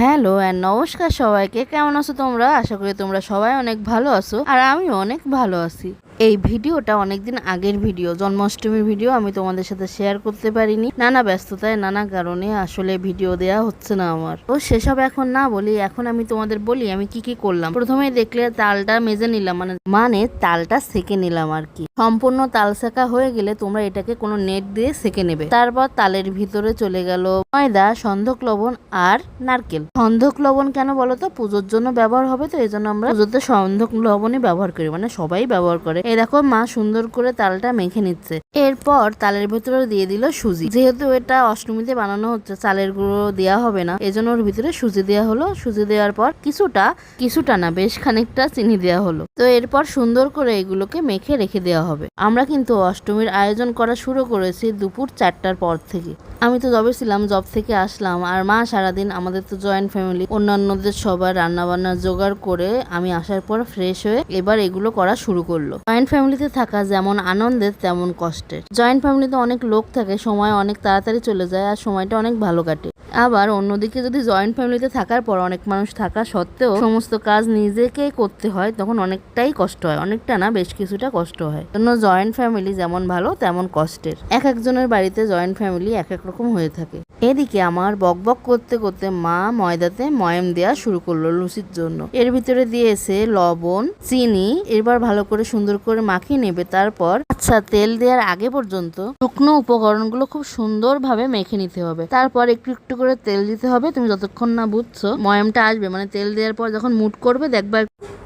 Hello and নমস্কার সবাইকে। কেমন আছো তোমরা? আশা করি তোমরা সবাই অনেক ভালো আছো, আর আমিও অনেক ভালো আছি। এই ভিডিওটা অনেকদিন আগের ভিডিও, জন্মাষ্টমীর ভিডিও আমি তোমাদের সাথে শেয়ার করতে পারিনি। নানা ব্যস্ততায়, নানা কারণে আসলে ভিডিও দেয়া হচ্ছে না আমার। তো সেসব এখন না বলি, এখন আমি তোমাদের বলি আমি কি কি করলাম। প্রথমে দেখলে তালটা মেজে নিলাম মানে মানে তালটা সেকে নিলাম আর কি। সম্পূর্ণ তাল সেকা হয়ে গেলে তোমরা এটাকে কোনো নেট দিয়ে সেকে নেবে। তারপর তালের ভিতরে চলে গেল ময়দা, সন্ধক লবণ আর নারকেল। সন্ধক লবণ কেন বলো তো পুজোর জন্য ব্যবহার হবে তো, এই জন্য আমরা পুজোতে সন্ধক লবণই ব্যবহার করি মানে সবাই ব্যবহার করে। এই দেখো, মা সুন্দর করে তালটা মেখে নিচ্ছে। এরপর তালের ভেতরে দিয়ে দিল সুজি। যেহেতু এটা অষ্টমীতে বানানো হচ্ছে, চালের গুঁড়ো দেওয়া হবে না এজন্য ওর ভিতরে সুজি দেওয়া হলো। সুজি দেওয়ার পর কিছুটা কিছুটা না, বেশ খানিকটা চিনি দেওয়া হলো। তো এরপর সুন্দর করে এগুলোকে মেখে রেখে দেওয়া হবে। আমরা কিন্তু অষ্টমীর আয়োজন করা শুরু করেছি দুপুর চারটার পর থেকে। আমি তো জবে ছিলাম, জব থেকে আসলাম, আর মা সারাদিন আমাদের তো জয়েন্ট ফ্যামিলি অন্যান্যদের সবার রান্না বান্না জোগাড় করে আমি আসার পর ফ্রেশ হয়ে এবার এগুলো করা শুরু করল। জয়েন্ট ফ্যামিলিতে থাকা যেমন আনন্দের, তেমন কষ্টের। জয়েন্ট ফ্যামিলিতে অনেক লোক থাকে, সময় অনেক তাড়াতাড়ি চলে যায়, আর সময়টা অনেক ভালো কাটে। আবার অন্যদিকে যদি জয়েন্ট ফ্যামিলিতে থাকার পর অনেক মানুষ থাকা সত্ত্বেও সমস্ত কাজ নিজেকে করতে হয়, তখন অনেকটাই কষ্ট হয়। অনেকটা না, বেশ কিছুটা কষ্ট হয়। জন্য জয়েন্ট ফ্যামিলি যেমন ভালো, তেমন কষ্টের। এক একজনের বাড়িতে জয়েন্ট ফ্যামিলি এক এক রকম হয়ে থাকে। এদিকে আমার বক বক করতে করতে মা ময়দাতে ময়াম দেওয়া শুরু করল লুচির জন্য। এর ভিতরে দিয়েছে লবণ, চিনি এবার ভালো করে সুন্দর করে মাখিয়ে নেবে। তারপর আচ্ছা তেল দেওয়ার আগে পর্যন্ত শুকনো উপকরণগুলো খুব সুন্দরভাবে মেখে নিতে হবে। তারপর একটু একটু করে তেল দিতে হবে, তুমি যতক্ষণ না বুঝছ। ময়ামটা আসবে মানে তেল দেওয়ার পর যখন মুট করবে, দেখবা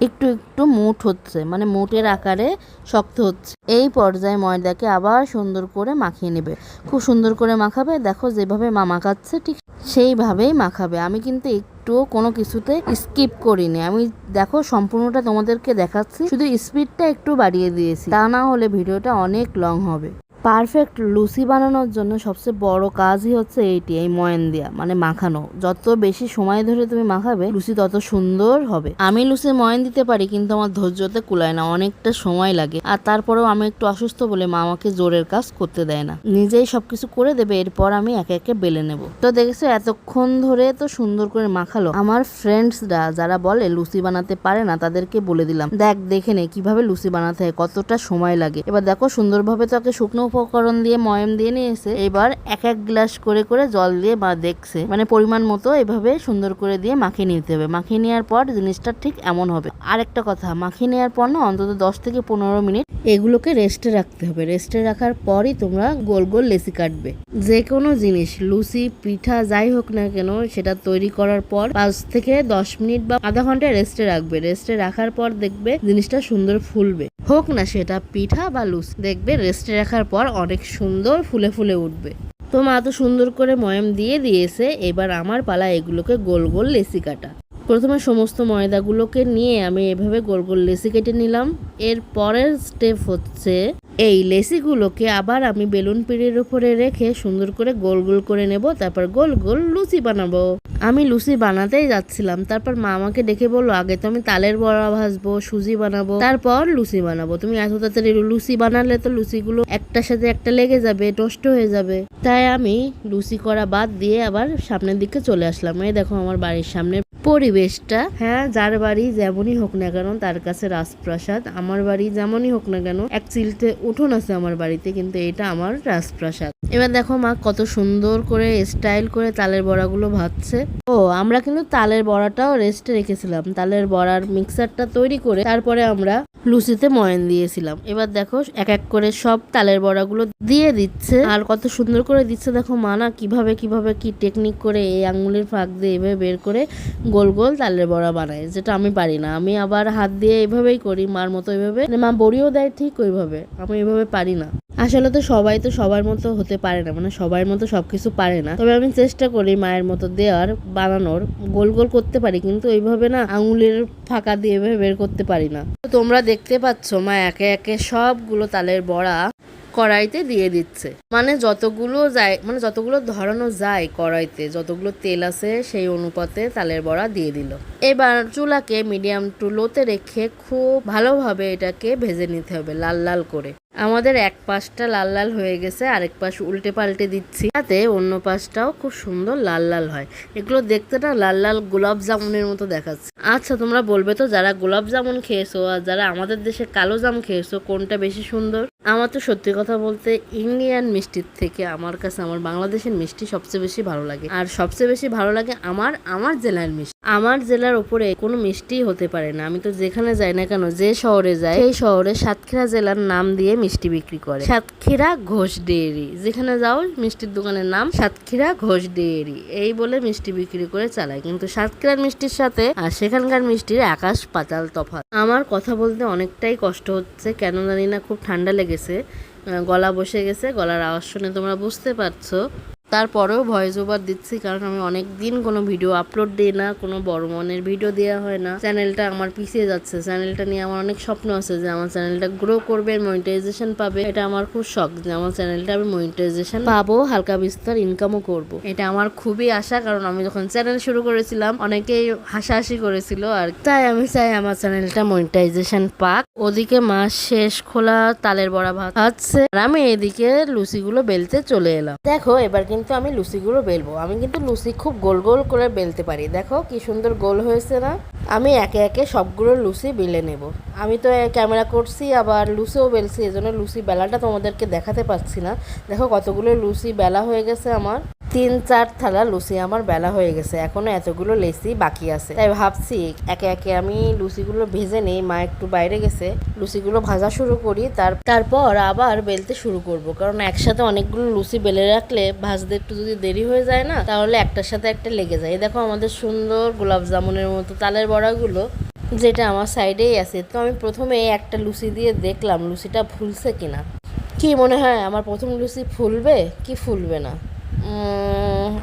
একটু একটু মুট হচ্ছে মানে মুটের আকারে শক্ত হচ্ছে। এই পর্যায়ে ময়দাকে আবার সুন্দর করে মাখিয়ে নেবে। খুব সুন্দর করে মাখাবে, দেখো যেভাবে মা মাখাচ্ছে, ঠিক সেইভাবেই মাখাবে। আমি কিন্তু একটুও কোনো কিছুতে স্কিপ করিনি। আমি দেখো সম্পূর্ণটা তোমাদেরকে দেখাচ্ছি, শুধু স্পিডটা একটু বাড়িয়ে দিয়েছি। তা না হলে ভিডিওটা অনেক লং হবে। পারফেক্ট লুচি বানানোর জন্য সবচেয়ে বড় কাজই হচ্ছে এইটি, এই ময়ান দেওয়া মানে মাখানো। যত বেশি সময় ধরে তুমি মাখাবে, লুচি তত সুন্দর হবে। আমি লুচি ময়ান দিতে পারি, কিন্তু আমার ধৈর্যতে কুলায় না, অনেকটা সময় লাগে। আর তারপরেও আমি একটু অসুস্থ বলে মা আমাকে জোরের কাজ করতে দেয় না। নিজেই সবকিছু করে দেবে, এরপর আমি একে একে বেলে নেব। তো দেখেছ, এতক্ষণ ধরে তো সুন্দর করে মাখালো। আমার ফ্রেন্ডসরা যারা বলে লুচি বানাতে পারে না, তাদেরকে বলে দিলাম, দেখ, দেখে নে কীভাবে লুচি বানাতে হয়, কতটা সময় লাগে। এবার দেখো, সুন্দরভাবে তাকে শুকনো উপকরণ দিয়ে ময়ম দিয়ে নিয়েছে। এবার এক এক গ্লাস করে করে জল দিয়ে মা দেখছে। মানে পরিমাণ মতো এভাবে সুন্দর করে দিয়ে মাখিয়ে নিতে হবে। মাখিয়ে নেওয়ার পর জিনিসটা ঠিক এমন হবে। আর একটা কথা, মাখিয়ে নেওয়ার পর না অন্তত দশ থেকে পনেরো মিনিট এগুলোকে রেস্টে রাখতে হবে। রেস্টে রাখার পরই তোমরা গোল গোল লেসি কাটবে। যে কোনো জিনিস, লুচি, পিঠা, যাই হোক না কেন, সেটা তৈরি করার পর পাঁচ থেকে দশ মিনিট বা আধা ঘণ্টা রেস্টে রাখবে। রেস্টে রাখার পর দেখবে জিনিসটা সুন্দর ফুলবে। হোক না সেটা পিঠা বা লুস দেখবে রেস্টে রাখার পর অনেক সুন্দর ফুলে ফুলে উঠবে। তো মা তো সুন্দর করে ময়াম দিয়ে দিয়েছে, এবার আমার পালা এগুলোকে গোল গোল লেসি কাটা। প্রথমে সমস্ত ময়দাগুলোকে নিয়ে আমি এভাবে গোল গোল লেসি কেটে নিলাম। এর পরের স্টেপ হচ্ছে এই লেসিগুলোকে আবার আমি বেলুন পিড়ির উপরে রেখে সুন্দর করে গোল গোল করে নেব, তারপর গোল গোল লুচি বানাবো। আমি লুচি বানাতেই যাচ্ছিলাম, তারপর মা আমাকে ডেকে বলল, আগে তো আমি তালের বড়া ভাজবো, সুজি বানাবো, তারপর লুচি বানাবো। তুমি এত তাড়াতাড়ি লুচি বানালে তো লুচিগুলো একটার সাথে একটা লেগে যাবে নষ্ট হয়ে যাবে। তাই আমি লুচি করা বাদ দিয়ে আবার সামনের দিকে চলে আসলাম। এই দেখো আমার বাড়ির সামনে। পরিবেশটা। হ্যাঁ যার বাড়ি যেমনই হোক না কেন তার কাছে রাজপ্রাসাদ। আমার বাড়ি যেমনই হোক না কেন, এক চিলতে উঠোন আছে আমার বাড়িতে, কিন্তু এটা আমার রাজপ্রাসাদ। এবার দেখো মা কত সুন্দর করে স্টাইল করে তালের বড়াগুলো ভাজছে। ও, আমরা কিন্তু তালের বড়াটাও রেস্টে রেখেছিলাম। তালের বড়ার মিক্সারটা তৈরি করে তারপরে আমরা লুচিতে ময়ন দিয়েছিলাম। এবার দেখো, এক এক করে সব তালের বড়াগুলো দিয়ে দিচ্ছে। আর কত সুন্দর করে দিচ্ছে, দেখো মা না কীভাবে কীভাবে কি টেকনিক করে এই আঙুলের ফাঁক দিয়ে এভাবে বের করে গোল গোল তালের বড়া বানায়, যেটা আমি পারি না। আমি আবার হাত দিয়ে এভাবেই করি, মার মতো এভাবে। মানে মা বড়িও দেয় ঠিক ওইভাবে, আমি এভাবে পারি না। আসলে তো সবাই তো সবার মতো হতে পারে না মানে সবার মতো সবকিছু পারে না। তবে আমি চেষ্টা করি মায়ের মতো দেওয়ার, বানানোর, গোল গোল করতে পারি, কিন্তু ওইভাবে না আঙুলের ফাঁকা দিয়ে এভাবে বের করতে পারি না। তো তোমরা দেখতে পাচ্ছ মা একে একে সবগুলো তালের বড়া কড়াইতে দিয়ে দিচ্ছে। মানে যতগুলো যায় মানে যতগুলো ধরানো যায় কড়াইতে, যতগুলো তেল আছে সেই অনুপাতে তালের বড়া দিয়ে দিল। এবার চুলাকে মিডিয়াম টু লোতে রেখে খুব ভালোভাবে এটাকে ভেজে নিতে হবে, লাল লাল করে। আমাদের এক পাশটা লাল লাল হয়ে গেছে, আরেক পাশ উল্টে পাল্টে দিচ্ছি। তাতে অন্য পাশটাও খুব সুন্দর লাল লাল হয়। এগুলো দেখতে না লাল লাল গোলাপ জামুনের মতো দেখাচ্ছে। আচ্ছা তোমরা বলবে তো যারা গোলাপ জামুন খেয়েছো আর যারা আমাদের দেশে কালো জাম খেয়েছো কোনটা বেশি সুন্দর? আমার তো সত্যি কথা বলতে ইন্ডিয়ান মিষ্টির থেকে আমার কাছে আমার বাংলাদেশের মিষ্টি সবচেয়ে বেশি ভালো লাগে। আর সবচেয়ে বেশি ভালো লাগে আমার আমার জেলার মিষ্টি। আমার জেলার উপরে কোনো মিষ্টি হতে পারে না। আমি তো যেখানে যাই না কেন, যে শহরে যাই, সেই শহরে সাতক্ষীরা জেলার নাম দিয়ে মিষ্টি বিক্রি করে। সাতক্ষীরা ঘোষ ডেয়ারি। যেখানে যাও, মিষ্টির দোকানের নাম সাতক্ষীরা ঘোষ ডেয়ারি। এই বলে মিষ্টি বিক্রি করে চালায়। কিন্তু সাতক্ষীরার মিষ্টির সাথে আর সেখানকার মিষ্টির আকাশ পাতাল তফাৎ। আমার কথা বলতে অনেকটাই কষ্ট হচ্ছে। কেন জানি না, খুব ঠান্ডা লেগেছে। আহ, গলা বসে গেছে গলার আওয়াজ শুনে তোমরা বুঝতে পারছ। তারপরেও ভয়েস ওভার দিচ্ছি, কারণ আমি অনেক দিন কোনো ভিডিও আপলোড দিই না, কোনো বড় মনের ভিডিও দেওয়া হয় না। চ্যানেলটা আমার পিছিয়ে যাচ্ছে। চ্যানেলটা নিয়ে আমার অনেক স্বপ্ন আছে যে আমার চ্যানেলটা গ্রো করবে মনিটাইজেশন পাবে। এটা আমার খুব শখ যে আমার চ্যানেলটা আমি মনিটাইজেশন পাবো, হালকা বিস্তর ইনকামও করব। এটা আমার খুবই আশা, কারণ আমি যখন চ্যানেল শুরু করেছিলাম, অনেকেই হাসাহাসি করেছিল আর তাই আমি চাই আমার চ্যানেলটা মনিটাইজেশন পাক। ওদিকে মাস শেষ, খোলা তালের বড়া ভাত হচ্ছে আর আমি এদিকে লুচিগুলো বেলতে চলে এলাম। দেখো, এবার কিন্তু আমি লুচিগুলো বেলবো। আমি কিন্তু লুচি খুব গোল গোল করে বেলতে পারি। দেখো কি সুন্দর গোল হয়েছে না? আমি একে একে সবগুলো লুচি বেলে নেব। আমি তো ক্যামেরা করছি, আবার লুচিও বেলছি, এজন্য লুচি বেলাটা তোমাদেরকে দেখাতে পারছি না। দেখো কতগুলো লুচি বেলা হয়ে গেছে আমার। তিন চার থালা লুচি আমার বেলা হয়ে গেছে, এখনও এতগুলো লেচি বাকি আছে। তাই ভাবছি, একে একে আমি লুচিগুলো ভেজে নেই, মা একটু বাইরে গেছে, লুচিগুলো ভাজা শুরু করি, তার তারপর আবার বেলতে শুরু করব। কারণ একসাথে অনেকগুলো লুচি বেলে রাখলে ভাজতে একটু যদি দেরি হয়ে যায় না, তাহলে একটার সাথে একটা লেগে যায়। দেখো আমাদের সুন্দর গোলাপ জামুনের মতো তালের বড়াগুলো, যেটা আমার সাইডেই আছে। তো আমি প্রথমে একটা লুচি দিয়ে দেখলাম লুচিটা ফুলছে কিনা। কি মনে হয়, আমার প্রথম লুচি ফুলবে, কি ফুলবে না?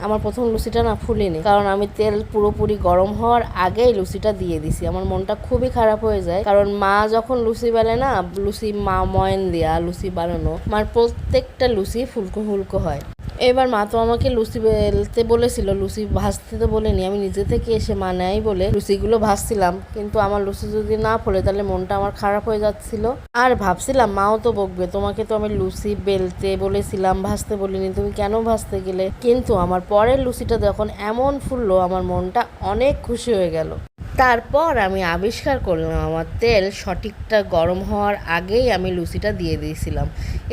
আমার প্রথম লুচিটা না ফুলিনি। কারণ আমি তেল পুরোপুরি গরম হওয়ার আগেই লুচিটা দিয়ে দিছি। আমার মনটা খুবই খারাপ হয়ে যায়। কারণ মা যখন লুচি বেলে না, লুচি মা ময়ন দেয়া লুচি বানানো আমার প্রত্যেকটা লুচি ফুলকো ফুলকো হয়। এবার মা তো আমাকে লুচি বেলতে বলেছিল, লুচি ভাজতে তো বলেনি। আমি নিজে থেকে এসে মা নেয় বলে লুচিগুলো ভাজছিলাম। কিন্তু আমার লুচি যদি না ফোলে তাহলে মনটা আমার খারাপ হয়ে যাচ্ছিল। আর ভাবছিলাম, মাও তো বকবে, তোমাকে তো আমি লুচি বেলতে বলেছিলাম, ভাজতে বলিনি, তুমি কেন ভাজতে গেলে? কিন্তু আমার পরের লুচিটা যখন এমন ফুললো, আমার মনটা অনেক খুশি হয়ে গেল। তারপর আমি আবিষ্কার করলাম, আমার তেল সঠিকটা গরম হওয়ার আগেই আমি লুচিটা দিয়ে দিয়েছিলাম।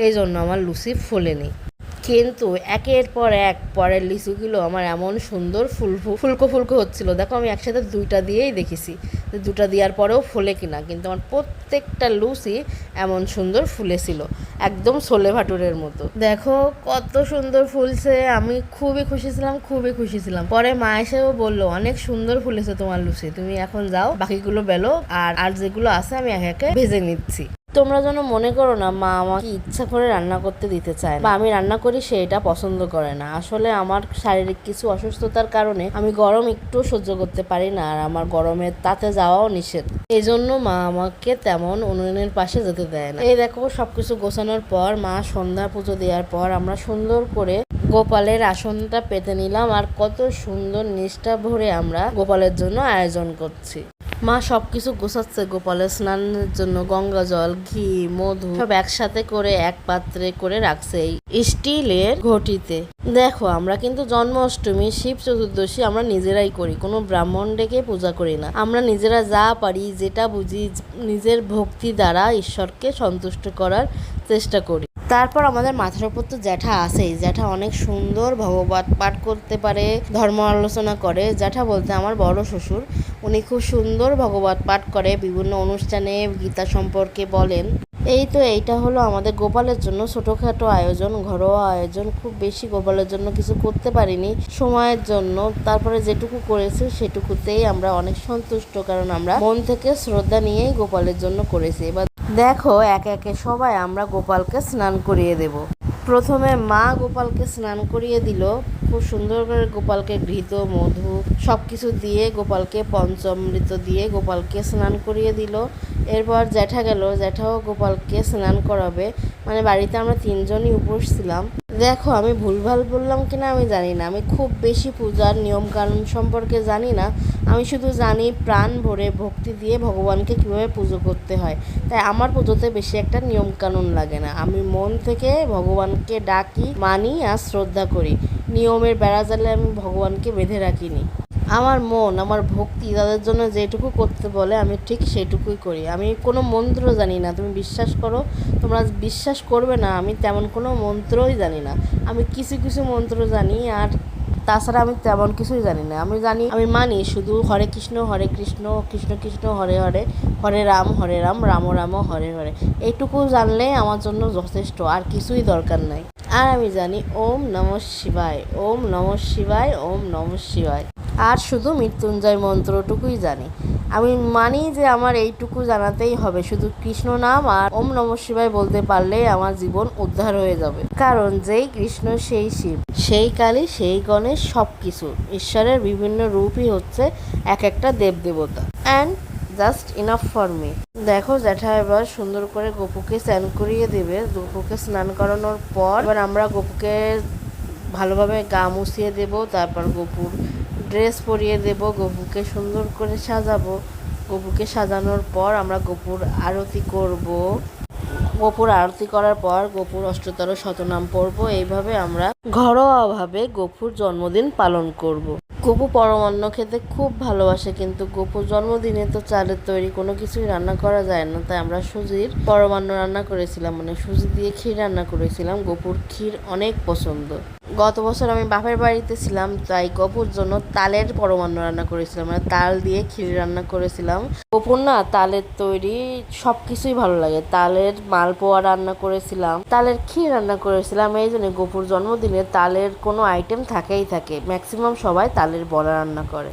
এই জন্য আমার লুচি ফোলেনি। কিন্তু একের পর এক পরের লিচুগুলো আমার এমন সুন্দর ফুল ফুলকো ফুলকো হচ্ছিল। দেখো, আমি একসাথে দুইটা দিয়েই দেখেছি। দুটা দেওয়ার পরেও ফোলে কিনা, কিন্তু আমার প্রত্যেকটা লুচি এমন সুন্দর ফুলেছিল, একদম ছোলে ভাটুরের মতো। দেখো, কত সুন্দর ফুলছে, আমি খুবই খুশি ছিলাম, খুবই খুশি ছিলাম। পরে মা এসেও বলল, অনেক সুন্দর ফুলেছে তোমার লুচি, তুমি এখন যাও, বাকিগুলো বেলো, আর আর যেগুলো আছে আমি একে একে ভেজে নিচ্ছি। তোমরা যেন মনে করো না, মা আমাকে ইচ্ছা করে রান্না করতে দিতে চায় বা আমি রান্না করি, সে এটা পছন্দ করে না। আসলে আমার শারীরিক কিছু অসুস্থতার কারণে আমি গরম একটু সহ্য করতে পারি না, আর আমার গরমে তাতে যাওয়াও নিষেধ। এই জন্য মা আমাকে তেমন উনুনের পাশে যেতে দেয় না। এই দেখো, সবকিছু গোছানোর পর, মা সন্ধ্যা পুজো দেওয়ার পর আমরা সুন্দর করে গোপালের আসনটা পেতে নিলাম, আর কত সুন্দর নিষ্ঠা ভরে আমরা গোপালের জন্য আয়োজন করছি। মা সবকিছু গোছাচ্ছে গোপালের স্নানের জন্য, গঙ্গা জল, ঘি, মধু, সব একসাথে করে, এক পাত্রে করে রাখছে এই স্টিলের ঘটিতে। দেখো, আমরা কিন্তু জন্মাষ্টমী, শিব চতুর্দশী আমরা নিজেরাই করি, কোনো ব্রাহ্মণ ডেকে পূজা করি না। আমরা নিজেরা যা পারি, যেটা বুঝি, নিজের ভক্তি দ্বারা ঈশ্বরকে সন্তুষ্ট করার চেষ্টা করি। তারপর আমাদের মাথার উপর তো জ্যাঠা আসেই জ্যাঠা অনেক সুন্দর ভগবত পাঠ করতে পারে, ধর্ম আলোচনা করে। জ্যাঠা বলতে আমার বড় শ্বশুর, উনি খুব সুন্দর ভগবত পাঠ করে, বিভিন্ন অনুষ্ঠানে গীতা সম্পর্কে বলেন। এই তো এইটা হলো আমাদের গোপালের জন্য ছোটোখাটো আয়োজন, ঘরোয়া আয়োজন। খুব বেশি গোপালের জন্য কিছু করতে পারিনি, সময়ের জন্য। তারপরে যেটুকু করেছি সেটুকুতেই আমরা অনেক সন্তুষ্ট, কারণ আমরা মন থেকে শ্রদ্ধা নিয়েই গোপালের জন্য করেছি। এবার দেখো, একে একে সবাই আমরা গোপালকে স্নান করিয়ে দেব। প্রথমে মা গোপালকে স্নান করিয়ে দিল। খুব সুন্দর করে গোপালকে ঘৃত, মধু সব কিছু দিয়ে গোপালকে পঞ্চমৃত দিয়ে গোপালকে স্নান করিয়ে দিল। এরপর জ্যাঠা গেল। জ্যাঠাও গোপালকে স্নান করাবে। মানে বাড়িতে আমরা তিনজনই উপোস ছিলাম। দেখো, আমি ভুলভাল বললাম কি না আমি জানি না। আমি খুব বেশি পূজার নিয়মকানুন সম্পর্কে জানি না। আমি শুধু জানি প্রাণ ভরে ভক্তি দিয়ে ভগবানকে কীভাবে পুজো করতে হয়। তাই আমার পুজোতে বেশি একটা নিয়মকানুন লাগে না। আমি মন থেকে ভগবানকে ডাকি, মানি আর শ্রদ্ধা করি। নিয়মের বেড়া জালে আমি ভগবানকে বেঁধে রাখিনি। আমার মন, আমার ভক্তি তাদের জন্য যেটুকু করতে বলে, আমি ঠিক সেটুকুই করি। আমি কোনো মন্ত্র জানি না, তুমি বিশ্বাস করো, তোমরা বিশ্বাস করবে না, আমি তেমন কোনো মন্ত্রই জানি না। আমি কিছু কিছু মন্ত্র জানি আর তাছাড়া আমি তেমন কিছুই জানি না। আমি জানি, আমি মানি শুধু হরে কৃষ্ণ হরে কৃষ্ণ কৃষ্ণ কৃষ্ণ, হরে হরে হরে রাম হরে রাম রাম রাম, হরে হরে। এইটুকু জানলে আমার জন্য যথেষ্ট, আর কিছুই দরকার নাই। আর আমি জানি ওম নম শিবায়, ওম নম শিবায়, ওম নম শিবায়। আর শুধু মৃত্যুঞ্জয় মন্ত্রটুকুই জানি। আমি মানি যে আমার এইটুকু জানাতেই হবে, শুধু কৃষ্ণ নাম আর ওম নম শিবায় বলতে পারলেই আমার জীবন উদ্ধার হয়ে যাবে। কারণ যেই কৃষ্ণ, সেই শিব, সেই কালী, সেই গণেশ সব কিছু ঈশ্বরের বিভিন্ন রূপই হচ্ছে এক একটা দেবদেবতা। And just enough for me. দেখো জ্যাঠা এবার সুন্দর করে গপুকে স্নান করিয়ে দেবে। গপুকে স্নান করানোর পর এবার আমরা গপুকে ভালোভাবে গা মুছিয়ে দেব, তারপর গপুর ড্রেস পরিয়ে দেব, গপুকে সুন্দর করে সাজাবো। গপুকে সাজানোর পর আমরা গপুর আরতি করব। গোপুর আরতি করার পর গোপুর অষ্টতর শতনাম পড়ব এইভাবে আমরা ঘরোয়াভাবে গোপুর জন্মদিন পালন করব। গোপু পরমান্ন খেতে খুব ভালোবাসে, কিন্তু গোপুর জন্মদিনে তো চালের তৈরি কোনো কিছুই রান্না করা যায় না, তাই আমরা সুজির পরমান্ন রান্না করেছিলাম মানে সুজি দিয়ে ক্ষীর রান্না করেছিলাম, গোপুর ক্ষীর অনেক পছন্দ। গত বছর আমি বাপের বাড়িতে ছিলাম, তাই গপুর জন্য তালের পরমান্ন রান্না করেছিলাম মানে তাল দিয়ে ক্ষীর রান্না করেছিলাম। গপুর না, তালের তৈরি সব কিছুই ভালো লাগে, তালের মালপোয়া রান্না করেছিলাম, তালের ক্ষীর রান্না করেছিলাম, এই জন্য গপুর জন্মদিনে তালের কোনো আইটেম থাকেই থাকে ম্যাক্সিমাম সবাই তালের বড়া রান্না করে।